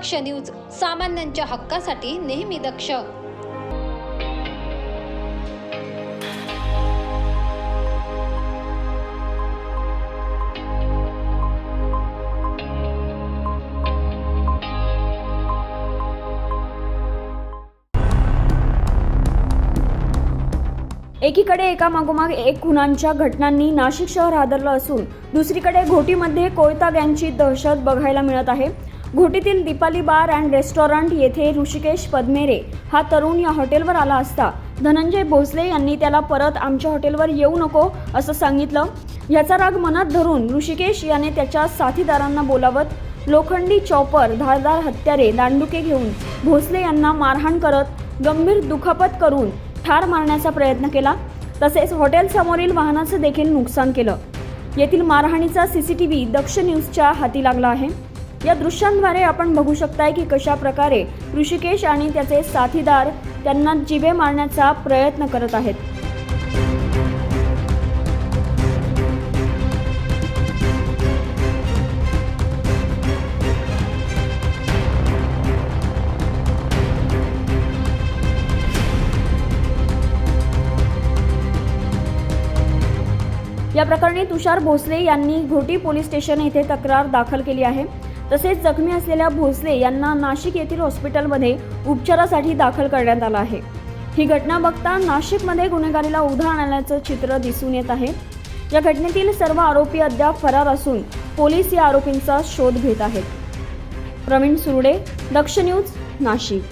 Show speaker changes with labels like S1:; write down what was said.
S1: दक्ष news सामान्यांच्या हक्कासाठी नेहमी दक्ष.
S2: एकीकडे एकामागोमाग एक खुनांच्या घटनांनी नाशिक शहर हादरलं असून दुसरीकडे घोटीमध्ये कोयता गँगची दहशत बघायला मिळत आहे. घोटीतील दीपाली बार अँड रेस्टॉरंट येथे ऋषिकेश पद्मेरे हा तरुण या हॉटेलवर आला असता. धनंजय भोसले यांनी त्याला परत आमच्या हॉटेलवर येऊ नको असं सांगितलं. याचा राग मनात धरून ऋषिकेश याने त्याच्या साथीदारांना बोलावत लोखंडी चॉपर धारदार हत्यारे दांडुके घेऊन भोसले यांना मारहाण करत गंभीर दुखापत करून ठार मारण्याचा प्रयत्न केला. तसेच हॉटेलसमोरील वाहनाचं देखील नुकसान केलं. येथील मारहाणीचा C C T V Daksh न्यूजच्या हाती लागला आहे. या दृश्यांद्वारे आपण बघू शकताय की कशा प्रकारे ऋषिकेश आणि त्याचे साथीदार त्यांना जिवे मारण्याचा प्रयत्न करत आहेत. या प्रकरणी तुषार भोसले यांनी घोटी पोलीस स्टेशन येथे तक्रार दाखल केली आहे. तसेच जखमी असलेल्या भोसले यांना नाशिक येथील हॉस्पिटलमध्ये उपचारासाठी दाखल करण्यात आला आहे. ही घटना बघता नाशिकमध्ये गुन्हेगारीला उधाण आल्याचं चित्र दिसून येत आहे. या घटनेतील सर्व आरोपी अद्याप फरार असून पोलीस या आरोपींचा शोध घेत आहेत. प्रवीण सुरडे दक्ष न्यूज नाशिक.